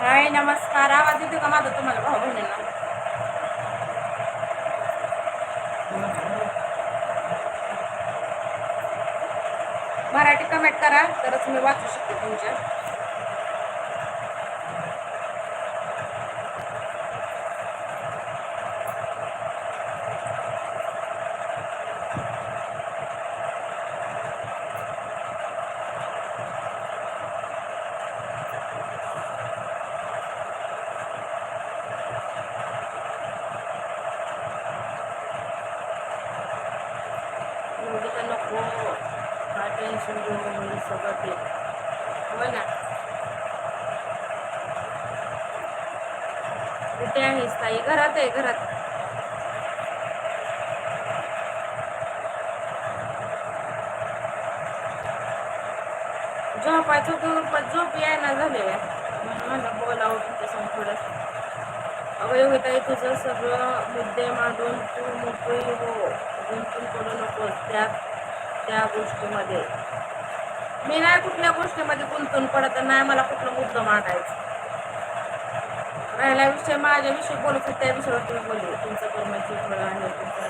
हाय नमस्कार. आवाज येतो का माझा तुम्हाला? भाऊ बहिणींना. मराठी कमेंट करा तरच मी वाचू शकते तुमच्या. एवढी तर नको काय टेन्शन घेऊ मी सगळं ते हो ना कुठे आहेस ताई घरात आहे घरात झोपायचं होतं पण झोप यायला झाले म्हणून म्हणलं बोलावं तुमच्यासमोर थोडंसं अवयवताई तुझं सगळं मुद्दे मांडून तू मोकळी हो. गुंतून पडू नकोस त्या त्या गोष्टीमध्ये. मी नाही कुठल्या गोष्टीमध्ये गुंतून पडत नाही मला कुठला मुद्दा मांडायचा. राहिला विषय माझ्या विषयी बोलत होते त्या विषयावर तुम्ही बोलले तुमचं कर्माची फळ आहे तुमचं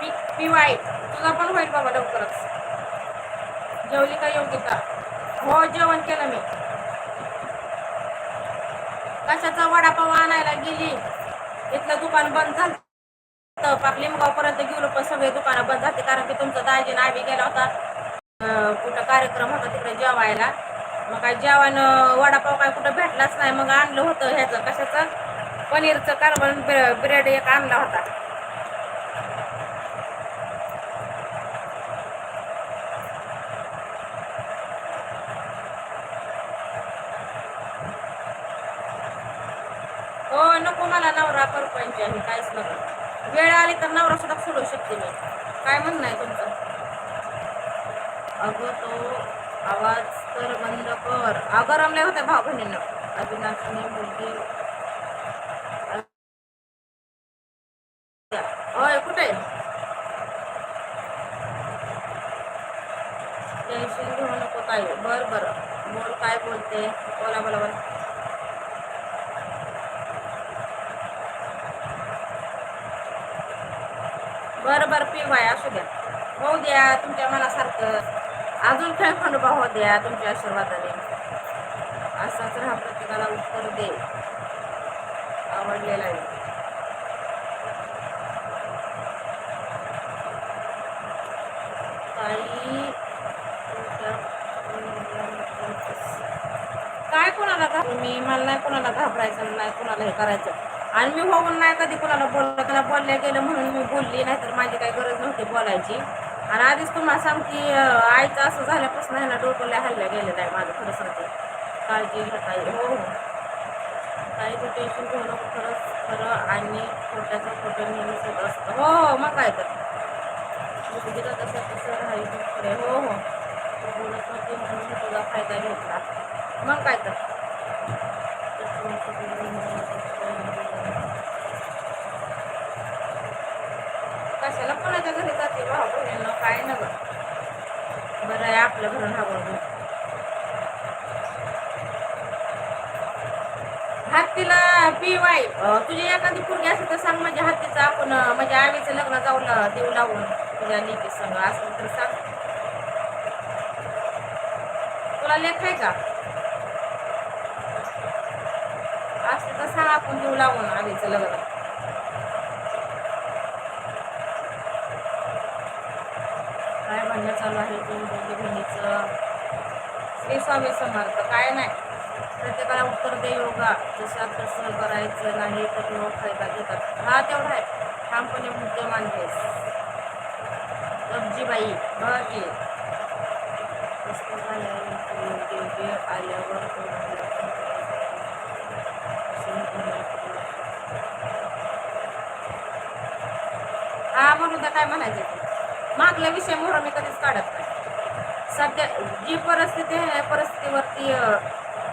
पी पी वाय तुझा पण होईल बाबा लवकरच. जेवली का योग्यता हो जेवण केलं मी. कशाचा वडापाव आणायला गेली? इथलं दुकान बंद झालं. पाक लिमगावपर्यंत गेलो पण सगळे दुकानं बंद जाते कारण की तुमचा दाजी आम्ही गेला होता. कुठं कार्यक्रम होता तिकडे जेवायला. मग काय जेवण वडापाव काय कुठं भेटलाच नाही. मग आणलं होतं ह्याचं कशाचं? पनीरचं कार्बन ब्रेड एक आणला होता. हो नको मला नवरा परपंच आहे काहीच नको. वेळ आली तर नवरा सुद्धा सोडू शकते मी. काय म्हणणं आहे तुमचं? अगं तो आवाज तर बंद कर. अगं रमले होते भाऊ बहिणीनं अविनाशने मुलगी होय कुठे? टेन्शन घेऊ नको काय बर बर. बोल काय बोलते? बोला बोला बोला. बरं बरं पिवाय असू द्या. होऊ द्या तुमच्या मनासारखं. अजून काय खंडोबा हो द्या तुमच्या आशीर्वादाने. असाच राहा प्रत्येकाला उत्तर दे. आवडलेला आहे. काय कोणाला घाबरू मी मला नाही कोणाला घाबरायचं नाही कोणाला हे करायचं. आणि मी होऊन नाही कधी कुणाला बोललं त्याला बोलल्या गेलं म्हणून मी बोलली नाही तर माझी काही गरज नव्हती बोलायची. आणि आधीच तुम्हाला सांग की आईचं असं झाल्यापासून ह्याला डोकं हल्ल्या गेलेलं आहे माझं खरं सांगते. काळजी घेता ताई हो हो. ताईचं टेन्शन घेऊ नको खरंच खरं आणि खोट्याचं खोटं नेहमीच होत असतं. हो हो मग काय तर. मुलगीला तसं तसं राहायचं हो हो. बोलत नव्हती म्हणून तुझा फायदा घेतला. मग काय तर कशाला कोणाच्या घरी काय न गं बरं आहे आपलं घर हवं हत्तीला पी वाय तुझी एखादी पोरगी असेल तर सांग म्हणजे हत्तीचं आपण म्हणजे आईचं लग्न जाऊ ला- देऊ लावून तुझ्या लेखी सांग असं तर सांग तुला लेख आहे का असं तर सांग आपण देऊ लावून आईचं लग्न स्वामी समर्थ काय नाही. प्रत्येकाला उत्तर दे योगा. जशा तसं करायचं नाही तर लोक फायदा घेतात. हा तेवढा आहे. ठामपणे मुद्दे मानतेस सब्जीबाई बघे आल्यावर हा म्हणून काय म्हणायचं? मागल्या विषय मोहरा मी कधीच काढत नाही. सध्या जी परिस्थिती आहे या परिस्थितीवरती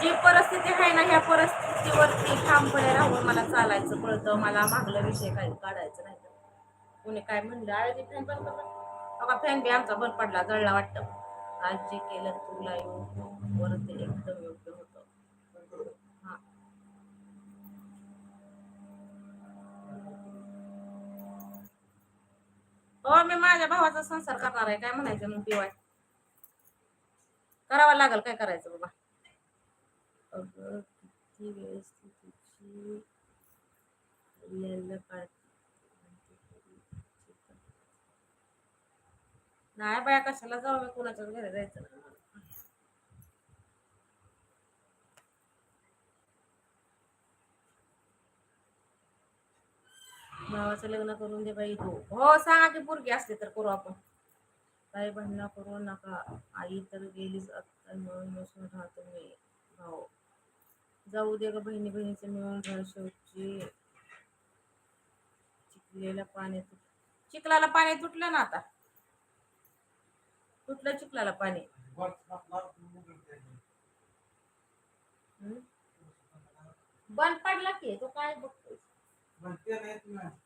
जी परिस्थिती आहे ना ह्या परिस्थितीवरती ठामपणे राहून मला चालायचं कळतं मला मागला विषय काही काढायचं नाही कोणी काय म्हणलं आळजी फॅन बंद बाबा फॅन बी आमचा बंद पडला जळला वाटतं. आज जे केलं तुला येऊन ते एकदम योग्य होतं. हा. हो मी माझ्या भावाचा संसार करणार आहे काय म्हणायचं मग पिवाय करावा लागल काय करायचं बाबा? अगं किती वेळेस तुझी नाही बाया कशाला जाऊ मी? कुणाच्याच घरी जायचं. भावाचं लग्न करून दे बाई. तू हो सांगा की पोरगी असते तर करू आपण. काही भांडणं करू नका. आई तर गेलीच आता मिळून मिसळून राहतो मी. भाऊ. जाऊ दे ग बहिणी बहिणीचं मिळून राहा शेवटची. चिखलेला पाणी तुट चिखलाला पाणी तुटलं ना आता? तुटलं चिखलाला पाणी? बंद पडला की तो काय बघतोय?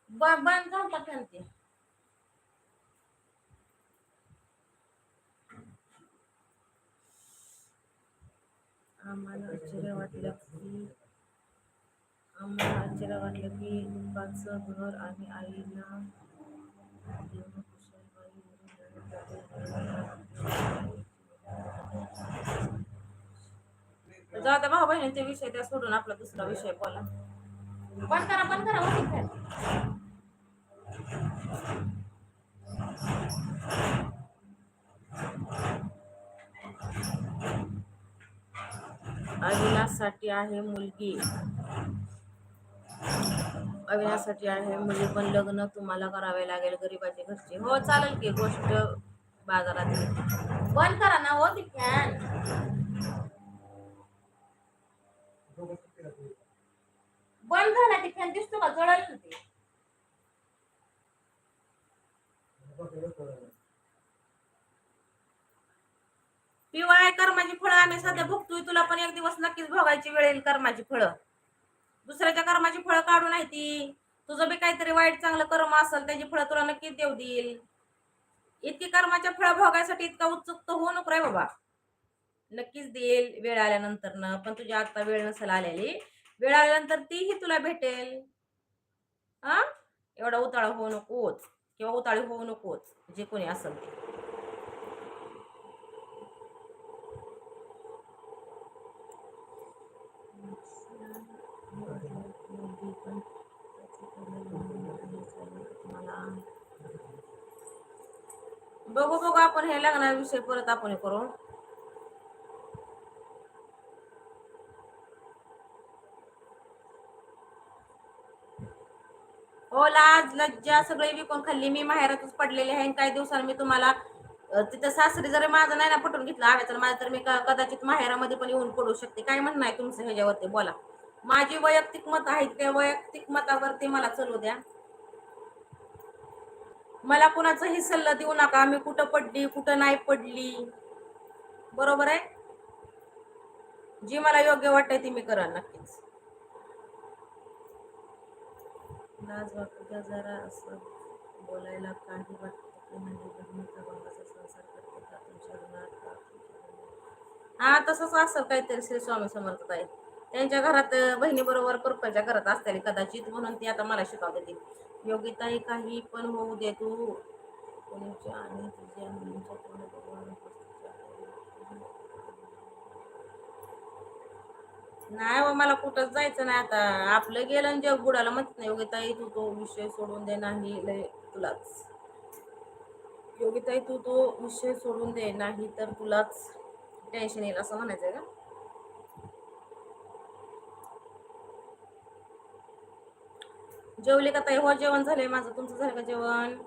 ब- बंद झाला फॅन ते आम्हाला आश्चर्य वाटलं की आम्हाला आश्चर्य वाटलं की दुःखाचं घर आणि आईला देऊन जाऊ द्या भाऊ बहिणीचे विषय त्या सोडून आपला दुसरा विषय बोला. बंद करा बंद करा वरती अविनाशसाठी आहे मुलगी. अविनाशसाठी आहे मुली पण लग्न तुम्हाला करावे लागेल गरीबाचे घरचे. हो चालेल की गोष्ट बाजारात बंद करा ना हो ती फॅन बंद झाला ती फॅन दिसतो का? जळाली होती पिवाळ्या कर्माची फळं आम्ही सध्या भोगतोय तुला पण एक दिवस नक्कीच भोगायची वेळ येईल कर्माची फळं. दुसऱ्याच्या कर्माची फळं काढू नाही ती. तुझं बी काहीतरी वाईट चांगलं कर्म असेल त्याची फळं तुला नक्कीच देऊ देईल. इतकी कर्माच्या फळं भोगायसाठी इतका उत्सुक होऊ नको रे बाबा. नक्कीच देईल वेळ आल्यानंतर न पण तुझी आता वेळ नसेल आलेली. वेळ आल्यानंतर तीही तुला भेटेल. हा एवढा उताळा होऊ नकोच. किंवा उताळी होऊ नकोच जे कोणी असेल ते. बघू बघू आपण हे लग्नाविषयी परत आपण हे करू. हो लाज लज्जा सगळे विकून खाल्ली. मी माहेरातच पडलेले आहे काही दिवसांनी मी तुम्हाला तिथं सासरी जरी माझं नाही ना पटवून घेतलं आव्या तर माझं तर मी कदाचित माहेरामध्ये पण येऊन पडू शकते. काय म्हणणं आहे तुमचं ह्याच्यावरती? बोला. माझी वैयक्तिक मत आहेत त्या वैयक्तिक मतावरती मला चलू द्या. मला कुणाचाही सल्ला देऊ नका. मी कुठं पडली कुठं नाही पडली. बरोबर आहे? जी मला योग्य वाटते ती मी करा नक्कीच. लाज वाटू द्या जरा असं बोलायला काही वाटत म्हणजे बहिणीचा बंगाचा संसार करते का तुमच्या हा तसंच असेल काहीतरी श्री स्वामी समर्थ आहे त्यांच्या घरात बहिणी बरोबर कृपयाच्या घरात असतील कदाचित म्हणून ती आता मला शिकवते ती योगिताई काही पण होऊ दे तू. आणि तुझ्या मुलींच्या नाही. बा हो, मला कुठंच जायचं नाही आता. आपलं गेलं आणि जग बुडाला म्हणत नाही. योगिताई तू तो विषय सोडून दे नाही लय तुलाच. योगिताई तू तो विषय सोडून दे नाही तर तुलाच. टेन्शन येईल असं म्हणायचंय का? जेवले का ताई? हो जेवण झालंय माझं. तुमचं झालं का जेवण?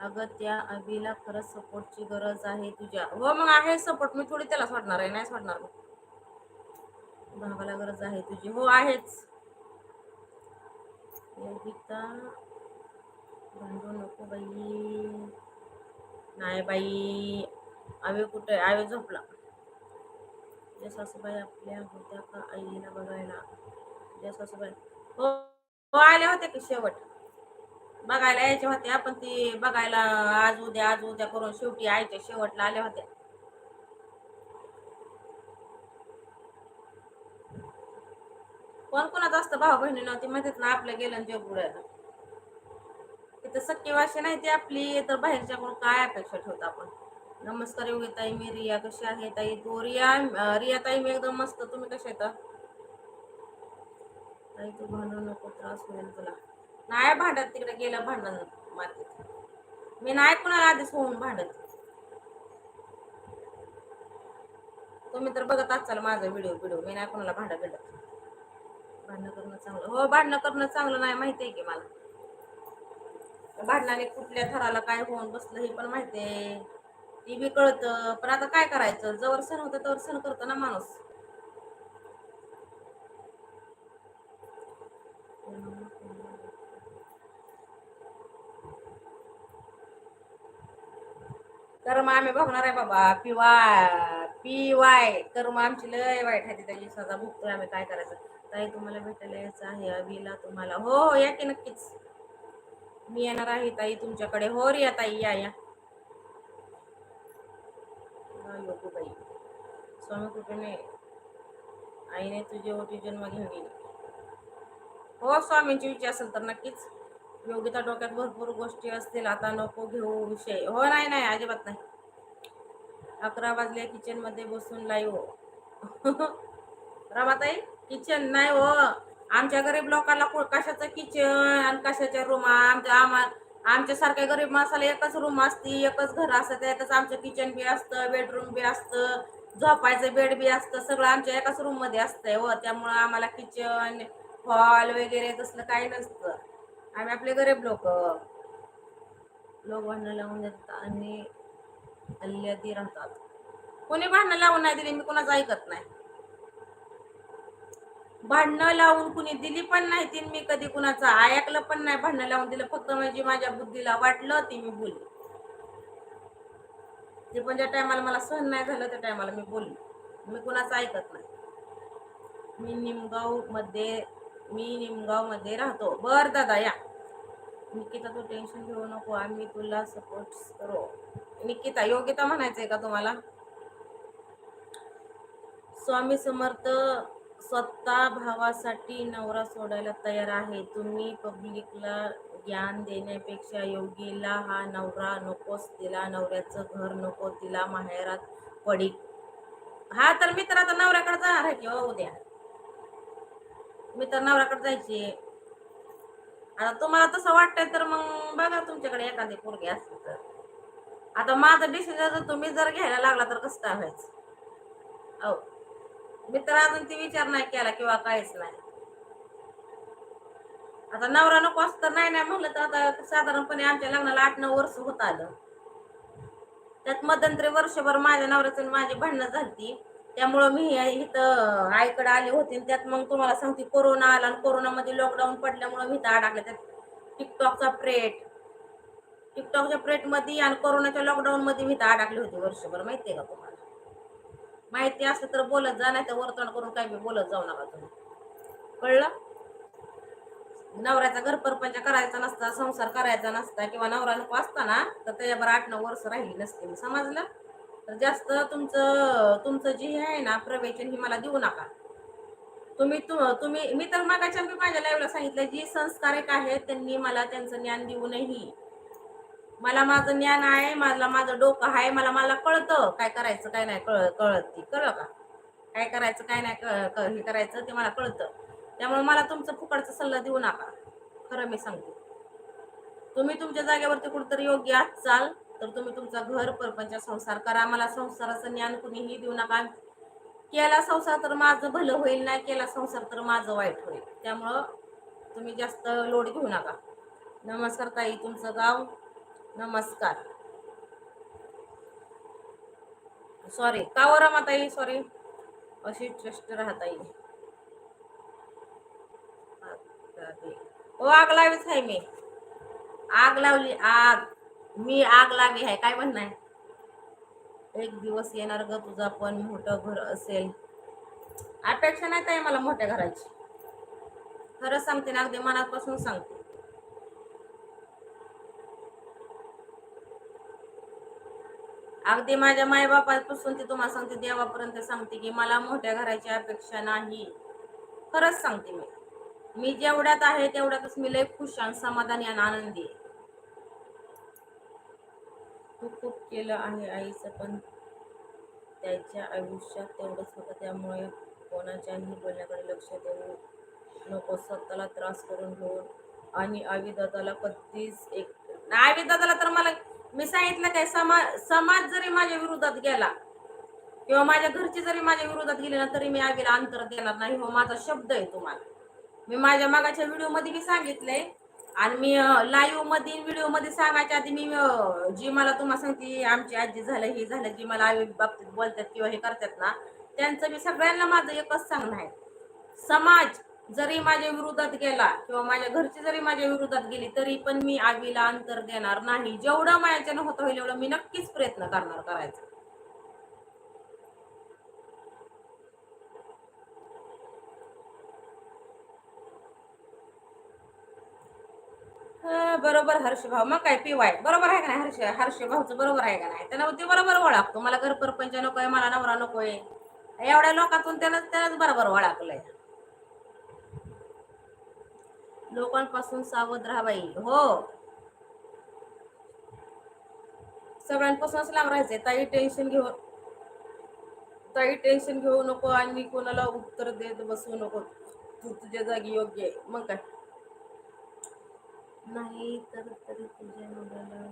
अगं त्या अभिला खरंच सपोर्टची गरज आहे तुझ्या. हो मग आहे सपोर्ट मी थोडी त्याला सोडणार आहे नाही सोडणार भावाला गरज आहे तुझी. हो आहेच. भांडू नको बाई. नाही बाई. आवे कुठे? आवे झोपला. सासूबाई आपल्या होत्या का आईला बघायला? जे सासूबाई हो हो आले होते की शेवट. बघायला यायचे होते आपण ती बघायला आज उद्या आज उद्या करून शेवटी आयच्या शेवटला आल्या होत्या. कोण कोणाचं असतं? भाऊ बहिणी नव्हती माहितीत ना आपल्या गेलं आणि बुडायला तिथं सक्की वाशी नाही ती आपली तर बाहेरच्याकडून काय अपेक्षा ठेवतो आपण? नमस्कार योगी ताई मी रिया कशी आहे ताई? तू रिया रिया ताई मी एकदम मस्त. तुम्ही कशा येतं नाही तू भांडू नको त्रास होईल तुला. नाही भांडत तिकडे गेलं भांडण मातीत. मी नाही कुणाला आधीच होऊन भांडत. तुम्ही तर बघत असाल माझा व्हिडिओ व्हिडिओ मी नाही कुणाला भांडत भेटत भांडणं करणं चांगलं. हो भांडणं करणं चांगलं नाही माहिती आहे की मला. भांडणाने कुठल्या थराला काय होऊन बसलं हे पण माहिती आहे ती बी कळतं. पण आता काय करायचं? जवळ सण होतं तवर सण करतो ना माणूस. कर्म आम्ही बघणार आहे बाबा. पिवाय पिवाय. कर्म आमची लय वाईट आहे त्याची सजा भुगतोय आम्ही. काय करायचं? ताई तुम्हाला भेटायला यायचं आहे. अभिला तुम्हाला. हो हो या की नक्कीच. मी येणार आहे ताई तुमच्याकडे. हो रिया ताई या या. हा, बाई? स्वामी कृपेने आईने तुझे ओटी हो, जन्म घेऊन गेली. हो स्वामींची विचार असेल तर नक्कीच. योगिता डोक्यात भरपूर गोष्टी असतील आता नको घेऊ विषय. हो नाही नाही अजिबात नाही. अकरा वाजले किचनमध्ये बसून लाईव्ह हो. रमाताई किचन नाही हो. आमच्या गरीब लोकांना कशाचं किचन आणि कशाच्या रूम आमच्या आम्हा आमच्यासारख्या गरीब माणसाला एकच रूम असती एकच घर असतं त्यातच आमचं किचन बी असतं बेडरूम बी असतं झोपायचं बेड बी असतं सगळं आमच्या एकाच रूममध्ये असतंय हो. त्यामुळं आम्हाला किचन हॉल वगैरे तसलं काही नसतं. आम्ही आपले गरीब लोक. लोक भांडणं लावून देतात आणि अल्ल्यादी राहतात. कोणी भांडणं लावून नाही दिली मी कोणाचं ऐकत नाही. भांडणं लावून कुणी दिली पण नाही ती मी कधी कुणाचं ऐकलं पण नाही. भांडणं लावून दिलं फक्त म्हणजे माझ्या बुद्धीला वाटलं ती मी बोलली. ते पण ज्या टायमाला मला सहन नाही झालं त्या टायमाला मी बोलली. मी कुणाचं ऐकत नाही. मी निमगावमध्ये मी निमगावमध्ये राहतो. बर दादा या. निकिता तू टेन्शन घेऊ नको. आम्ही तुला सपोर्ट करू. निकिता योग्यता म्हणायचंय का तुम्हाला? स्वामी समर्थ स्वतः भावासाठी नवरा सोडायला तयार आहे. तुम्ही पब्लिकला ज्ञान देण्यापेक्षा योगीला हा नवरा नकोच तिला नवऱ्याचं घर नको. तिला माहेरात पडी. हा तर मी तर आता नवऱ्याकडे जाणार आहे की हो उद्या? मी तर नवऱ्याकडे जायची. आता तुम्हाला तसं वाटतंय तर मग बघा तुमच्याकडे एखादी पोरगी असली तर. आता माझं डिसिजन जर तुम्ही जर घ्यायला लागला तर कसं काय व्हायचं? हो मी तर अजून ती विचार नाही केला किंवा काहीच नाही. आता नवरा नको असं तर नाही नाही म्हणलं तर आता साधारणपणे आमच्या लग्नाला आठ नऊ वर्ष होत आलं. त्यात मध्यंतरी वर्षभर माझ्या नवऱ्याचं आणि माझी भांडणं झाली त्यामुळं मी इथं आईकडे आले होते त्यात मग तुम्हाला सांगते कोरोना आला आणि कोरोनामध्ये लॉकडाऊन पडल्यामुळं मी इथं अडकले त्यात टिकटॉकचा प्रेट टिकटॉकच्या प्रेटमध्ये आणि कोरोनाच्या लॉकडाऊनमध्ये मी इथं अडकले होते वर्षभर. माहिती आहे का तुम्हाला? माहिती असलं तर बोलत जा नाही तर वरतोंड करून काय बी बोलत जाऊ नका तुम्ही. कळलं? नवऱ्याचा घर परपंच करायचा नसता संसार करायचा नसता किंवा नवरा नको असता ना तर त्याच्यावर आठ नऊ वर्ष राहिली नसते. मी समजलं? तर जास्त तुमचं तुमचं जे हे आहे ना प्रवेचन हे मला देऊ नका. तुम्ही तु तुम्ही मी तर मागाच्या मी माझ्या लाईव्हला सांगितलं जी संस्कारिक आहेत त्यांनी मला त्यांचं ज्ञान देऊ नये. मला माझं ज्ञान आहे मला माझं डोकं आहे मला मला कळतं काय करायचं काय नाही कळ कळत ती. कळ का? काय करायचं काय नाही हे करायचं ते मला कळतं. त्यामुळे मला तुमचं फुकटचा सल्ला देऊ नका. खरं मी सांगते. तुम्ही तुमच्या जागेवरती कुठेतरी योग्य असाल तर तुम्ही तुमचा घर परपंच संसार करा. मला संसाराचं ज्ञान कुणीही देऊ नका. केला संसार तर माझं भलं होईल नाही केला संसार तर माझं वाईट होईल. त्यामुळं तुम्ही जास्त लोड घेऊ नका. नमस्कार ताई तुमचं गाव? नमस्कार. सॉरी कावर हो माताई सॉरी अशी ट्रस्ट राहताई ओ आग हो, लावीच आहे मी. आग लावली आग. मी आग लागली आहे काय म्हणणं आहे एक दिवस येणार ग तुझा पण मोठं घर असेल. अपेक्षा नाही ताई मला मोठ्या घराची. खरं सांगते ना अगदी मनापासून सांगते. अगदी माझ्या मायबापापासून ते तुम्हाला सांगते देवापर्यंत सांगते की मला मोठ्या घराची अपेक्षा नाही. खरंच सांगते मी. मी जेवढ्यात आहे तेवढ्यातच मी लय खुश आणि समाधानी आणि आनंदी आहे. खूप खूप केलं आहे आईचं पण. त्याच्या आयुष्यात तेवढंच होतं त्यामुळे कोणाच्याही बोलण्याकडे लक्ष देऊ नको स्वतःला त्रास करून घेऊन. आणि आवी दादाला कधीच एक आवी दादाला तर मला मी सांगितलं काय समाज समाज जरी माझ्या विरोधात गेला किंवा माझ्या घरचे जरी माझ्या विरोधात गेले ना तरी मी आगीला अंतर देणार नाही. हो माझा शब्द आहे तुम्हाला. मी माझ्या मागाच्या व्हिडिओमध्ये मी सांगितलंय आणि मी लाईव्हमध्ये व्हिडिओमध्ये सांगायच्या आधी मी जी मला तुम्हाला सांगते आमची आजी झालं हे झालं जी मला आई बाबतीत बोलतात किंवा हे करतात ना त्यांचं मी सगळ्यांना माझं एकच सांगणं आहे. समाज जरी माझ्या विरोधात गेला किंवा माझ्या घरची जरी माझ्या विरोधात गेली तरी पण मी आवीला अंतर देणार नाही. जेवढं माझ्याच्यानं होत होईल एवढं मी नक्कीच प्रयत्न करणार करायचा. बरोबर हर्ष भाऊ मग काय पिवाय बरोबर आहे का नाही हर्ष हर्ष भाऊचं बरोबर आहे का नाही? त्यांना ते बरोबर ओळखतो. मला घर परपंच नकोय मला नवरा नकोय. एवढ्या लोकातून त्यांना त्यानंच बरोबर ओळखलंय. लोकांपासून सावध राहाबाई हो. सगळ्यांपासूनच लांब राहायचंय. ताई टेन्शन घेऊ ताई टेन्शन घेऊ नको आणि कोणाला उत्तर देत बसू नको. तू तुझ्या जागी योग्य आहे. मग काय? नाही तर तरी तुझ्या मुलाला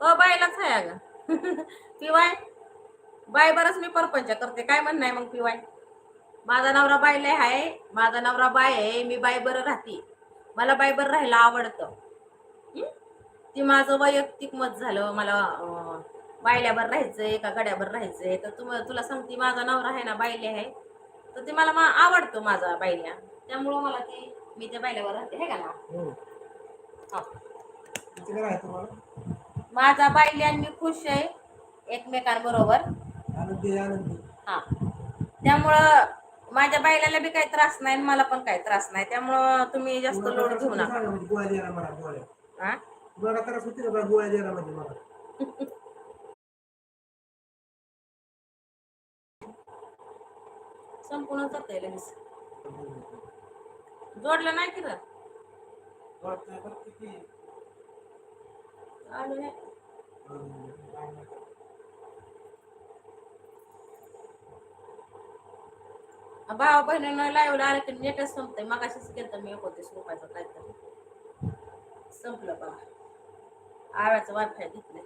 अ बायलाच आहे अगं. पिवाय बाय बरंच मी परपंच करते. काय म्हणणं आहे मग पिवाय माझा नवरा बायला आहे माझा नवरा बाय आहे. मी बाय बरं राहते. मला बाय बरं राहायला आवडतं. ती माझं वैयक्तिक मत झालं. मला बायल्यावर राहायचंय का गड्यावर राहायचंय? तर तुम तुला सांगते माझा नवरा आहे ना बायले आहे तर ते मला मा- आवडतो माझा बायल्या. त्यामुळं मला ती मी त्या बायल्यावर राहते हे का ना? हो. हा. माझा बायल्या आणि मी खुश आहे एकमेकांबरोबर. हा. त्यामुळं माझ्या बायलाला बी काही त्रास नाही आणि मला पण काही त्रास नाही. त्यामुळं तुम्ही जास्त लोड घेऊ नका. म्हणजे हा म्हणजे संपूर्ण जाते जोडलं नाही की. भावा बहिणीनं लाईव्हला आलं की नेटच संपतंय. मग अशीच केलं मी एकोणतीस रुपयाचं काहीतरी. संपलं बघा. आव्याचं वायफाय घेतलंय.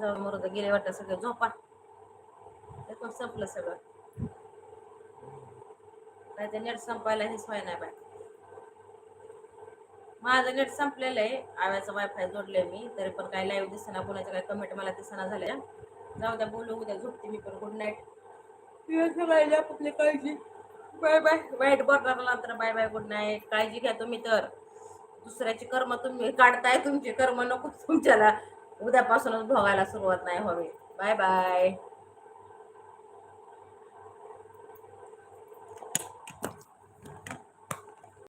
जाऊन मरुद गेले वाटतं सगळं. झोपा. एकूण संपलं सगळं. नाही ते नेट संपायला हेच व्हाय नाही बाय माझं नेट संपलेलं आहे. आव्याचं वायफाय जोडलंय मी. तरी पण काही लाईव्ह दिसना कोणाच्या काही कमेंट मला दिसना झाल्या. जाऊ द्या बोलू उद्या झोपते मी पण. गुड नाईट सगळ्याला आपली काळजी बाय बाय वाईट बोलणार तर बाय बाय गुड नाईट काळजी घ्या तुम्ही तर. दुसऱ्याची कर्म तुम्ही काढताय तुमची कर्म नको तुमच्याला. उद्यापासूनच भोगायला सुरुवात नाही व्हावी. Bye bye